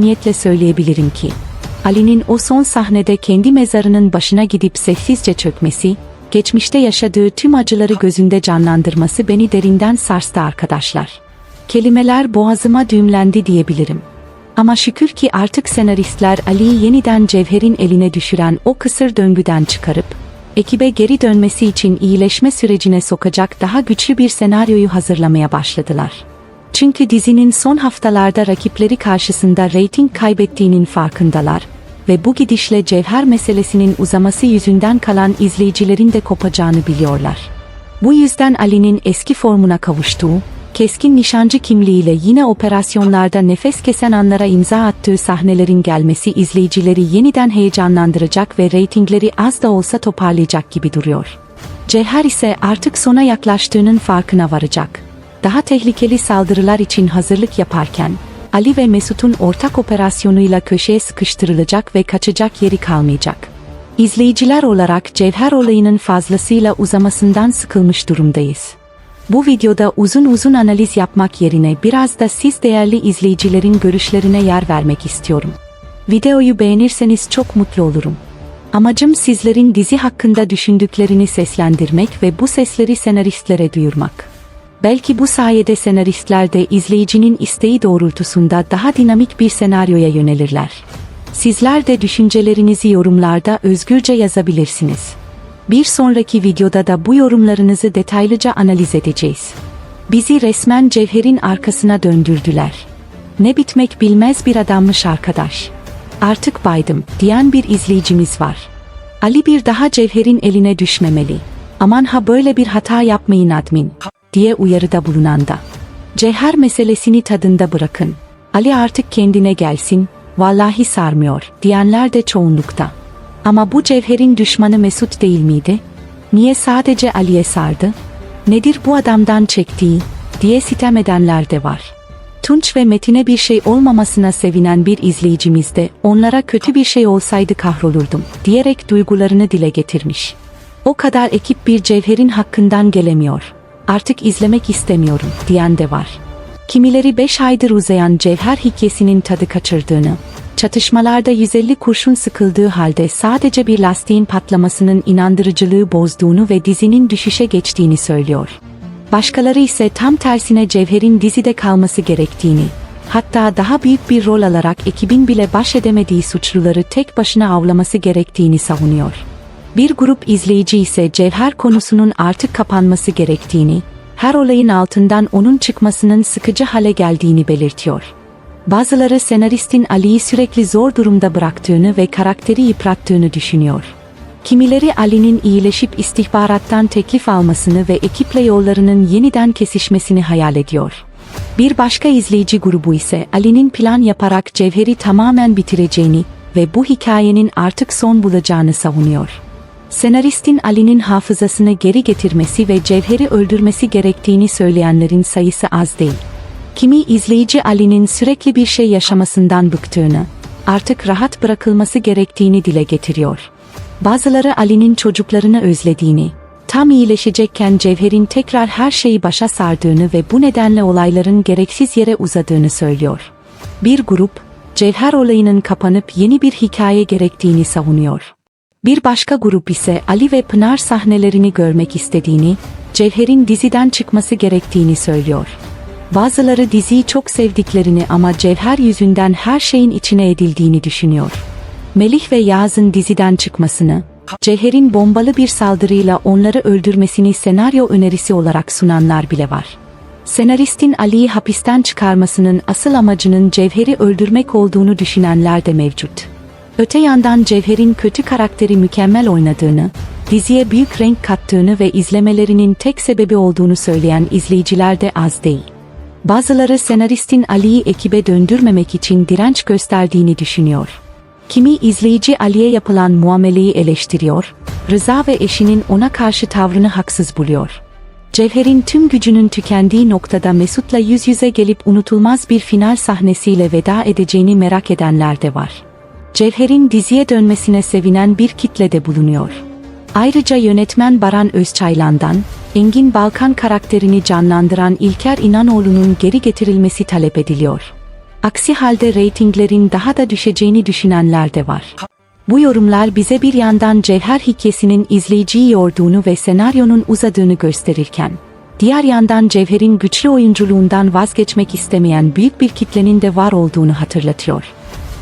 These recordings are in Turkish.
niyetle söyleyebilirim ki, Ali'nin o son sahnede kendi mezarının başına gidip sessizce çökmesi, geçmişte yaşadığı tüm acıları gözünde canlandırması beni derinden sarstı arkadaşlar. Kelimeler boğazıma düğümlendi diyebilirim. Ama şükür ki artık senaristler Ali'yi yeniden Cevher'in eline düşüren o kısır döngüden çıkarıp, ekibe geri dönmesi için iyileşme sürecine sokacak daha güçlü bir senaryoyu hazırlamaya başladılar. Çünkü dizinin son haftalarda rakipleri karşısında reyting kaybettiğinin farkındalar ve bu gidişle Cevher meselesinin uzaması yüzünden kalan izleyicilerin de kopacağını biliyorlar. Bu yüzden Ali'nin eski formuna kavuştuğu, keskin nişancı kimliğiyle yine operasyonlarda nefes kesen anlara imza attığı sahnelerin gelmesi izleyicileri yeniden heyecanlandıracak ve reytingleri az da olsa toparlayacak gibi duruyor. Cevher ise artık sona yaklaştığının farkına varacak. Daha tehlikeli saldırılar için hazırlık yaparken, Ali ve Mesut'un ortak operasyonuyla köşeye sıkıştırılacak ve kaçacak yeri kalmayacak. İzleyiciler olarak Cevher olayının fazlasıyla uzamasından sıkılmış durumdayız. Bu videoda uzun uzun analiz yapmak yerine biraz da siz değerli izleyicilerin görüşlerine yer vermek istiyorum. Videoyu beğenirseniz çok mutlu olurum. Amacım sizlerin dizi hakkında düşündüklerini seslendirmek ve bu sesleri senaristlere duyurmak. Belki bu sayede senaristler de izleyicinin isteği doğrultusunda daha dinamik bir senaryoya yönelirler. Sizler de düşüncelerinizi yorumlarda özgürce yazabilirsiniz. Bir sonraki videoda da bu yorumlarınızı detaylıca analiz edeceğiz. Bizi resmen Cevher'in arkasına döndürdüler. Ne bitmek bilmez bir adammış arkadaş. Artık baydım diyen bir izleyicimiz var. Ali bir daha Cevher'in eline düşmemeli. Aman ha böyle bir hata yapmayın admin diye uyarıda bulunanda. Cevher meselesini tadında bırakın. Ali artık kendine gelsin, vallahi sarmıyor diyenler de çoğunlukta. Ama bu Cevher'in düşmanı Mesut değil miydi? Niye sadece Ali'ye sardı? Nedir bu adamdan çektiği diye sitem edenler de var. Tunç ve Metin'e bir şey olmamasına sevinen bir izleyicimiz de onlara kötü bir şey olsaydı kahrolurdum diyerek duygularını dile getirmiş. O kadar ekip bir Cevher'in hakkından gelemiyor. Artık izlemek istemiyorum diyen de var. Kimileri 5 aydır uzayan Cevher hikayesinin tadı kaçırdığını, çatışmalarda 150 kurşun sıkıldığı halde sadece bir lastiğin patlamasının inandırıcılığı bozduğunu ve dizinin düşüşe geçtiğini söylüyor. Başkaları ise tam tersine Cevher'in dizide kalması gerektiğini, hatta daha büyük bir rol alarak ekibin bile baş edemediği suçluları tek başına avlaması gerektiğini savunuyor. Bir grup izleyici ise Cevher konusunun artık kapanması gerektiğini, her olayın altından onun çıkmasının sıkıcı hale geldiğini belirtiyor. Bazıları senaristin Ali'yi sürekli zor durumda bıraktığını ve karakteri yıprattığını düşünüyor. Kimileri Ali'nin iyileşip istihbarattan teklif almasını ve ekiple yollarının yeniden kesişmesini hayal ediyor. Bir başka izleyici grubu ise Ali'nin plan yaparak Cevher'i tamamen bitireceğini ve bu hikayenin artık son bulacağını savunuyor. Senaristin Ali'nin hafızasını geri getirmesi ve Cevher'i öldürmesi gerektiğini söyleyenlerin sayısı az değil. Kimi izleyici Ali'nin sürekli bir şey yaşamasından bıktığını, artık rahat bırakılması gerektiğini dile getiriyor. Bazıları Ali'nin çocuklarını özlediğini, tam iyileşecekken Cevher'in tekrar her şeyi başa sardığını ve bu nedenle olayların gereksiz yere uzadığını söylüyor. Bir grup, Cevher olayının kapanıp yeni bir hikaye gerektiğini savunuyor. Bir başka grup ise Ali ve Pınar sahnelerini görmek istediğini, Cevher'in diziden çıkması gerektiğini söylüyor. Bazıları diziyi çok sevdiklerini ama Cevher yüzünden her şeyin içine edildiğini düşünüyor. Melih ve Yağız'ın diziden çıkmasını, Cevher'in bombalı bir saldırıyla onları öldürmesini senaryo önerisi olarak sunanlar bile var. Senaristin Ali'yi hapisten çıkarmasının asıl amacının Cevher'i öldürmek olduğunu düşünenler de mevcut. Öte yandan Cevher'in kötü karakteri mükemmel oynadığını, diziye büyük renk kattığını ve izlemelerinin tek sebebi olduğunu söyleyen izleyiciler de az değil. Bazıları senaristin Ali'yi ekibe döndürmemek için direnç gösterdiğini düşünüyor. Kimi izleyici Ali'ye yapılan muameleyi eleştiriyor, Rıza ve eşinin ona karşı tavrını haksız buluyor. Cevher'in tüm gücünün tükendiği noktada Mesut'la yüz yüze gelip unutulmaz bir final sahnesiyle veda edeceğini merak edenler de var. Cevher'in diziye dönmesine sevinen bir kitle de bulunuyor. Ayrıca yönetmen Baran Özçaylan'dan, Engin Balkan karakterini canlandıran İlker İnanoğlu'nun geri getirilmesi talep ediliyor. Aksi halde reytinglerin daha da düşeceğini düşünenler de var. Bu yorumlar bize bir yandan Cevher hikayesinin izleyiciyi yorduğunu ve senaryonun uzadığını gösterirken, diğer yandan Cevher'in güçlü oyunculuğundan vazgeçmek istemeyen büyük bir kitlenin de var olduğunu hatırlatıyor.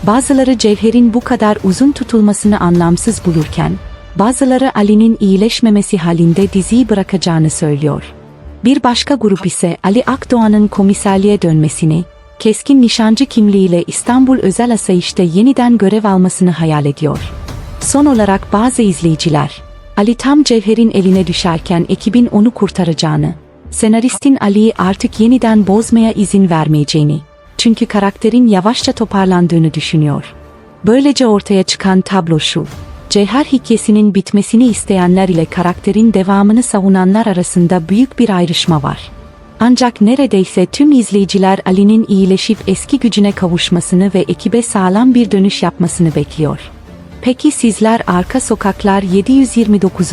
Bazıları Cevher'in bu kadar uzun tutulmasını anlamsız bulurken, bazıları Ali'nin iyileşmemesi halinde diziyi bırakacağını söylüyor. Bir başka grup ise Ali Akdoğan'ın komiserliğe dönmesini, keskin nişancı kimliğiyle İstanbul Özel Asayiş'te yeniden görev almasını hayal ediyor. Son olarak bazı izleyiciler, Ali tam Cevher'in eline düşerken ekibin onu kurtaracağını, senaristin Ali'yi artık yeniden bozmaya izin vermeyeceğini, çünkü karakterin yavaşça toparlandığını düşünüyor. Böylece ortaya çıkan tablo şu. Cevher hikayesinin bitmesini isteyenler ile karakterin devamını savunanlar arasında büyük bir ayrışma var. Ancak neredeyse tüm izleyiciler Ali'nin iyileşip eski gücüne kavuşmasını ve ekibe sağlam bir dönüş yapmasını bekliyor. Peki sizler Arka Sokaklar 729.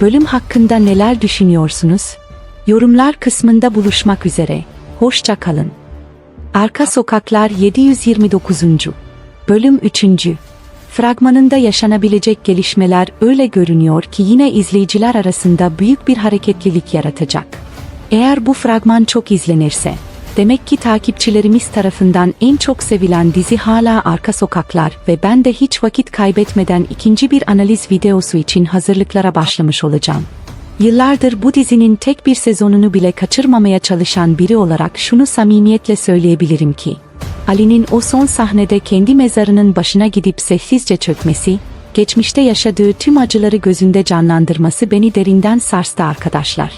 bölüm hakkında neler düşünüyorsunuz? Yorumlar kısmında buluşmak üzere. Hoşça kalın. Arka Sokaklar 729. Bölüm 3. Fragmanında yaşanabilecek gelişmeler öyle görünüyor ki yine izleyiciler arasında büyük bir hareketlilik yaratacak. Eğer bu fragman çok izlenirse, demek ki takipçilerimiz tarafından en çok sevilen dizi hala Arka Sokaklar ve ben de hiç vakit kaybetmeden ikinci bir analiz videosu için hazırlıklara başlamış olacağım. Yıllardır bu dizinin tek bir sezonunu bile kaçırmamaya çalışan biri olarak şunu samimiyetle söyleyebilirim ki, Ali'nin o son sahnede kendi mezarının başına gidip sessizce çökmesi, geçmişte yaşadığı tüm acıları gözünde canlandırması beni derinden sarstı arkadaşlar.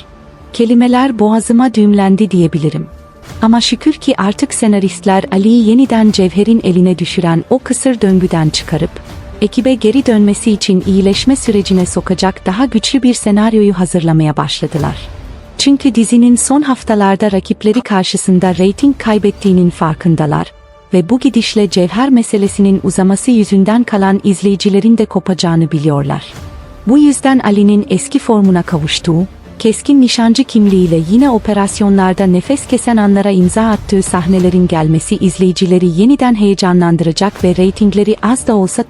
Kelimeler boğazıma düğümlendi diyebilirim. Ama şükür ki artık senaristler Ali'yi yeniden Cevher'in eline düşüren o kısır döngüden çıkarıp, ekibe geri dönmesi için iyileşme sürecine sokacak daha güçlü bir senaryoyu hazırlamaya başladılar. Çünkü dizinin son haftalarda rakipleri karşısında reyting kaybettiğinin farkındalar ve bu gidişle Cevher meselesinin uzaması yüzünden kalan izleyicilerin de kopacağını biliyorlar. Bu yüzden Ali'nin eski formuna kavuştuğu, keskin nişancı kimliğiyle yine operasyonlarda nefes kesen anlara imza attığı sahnelerin gelmesi izleyicileri yeniden heyecanlandıracak ve reytingleri az da olsa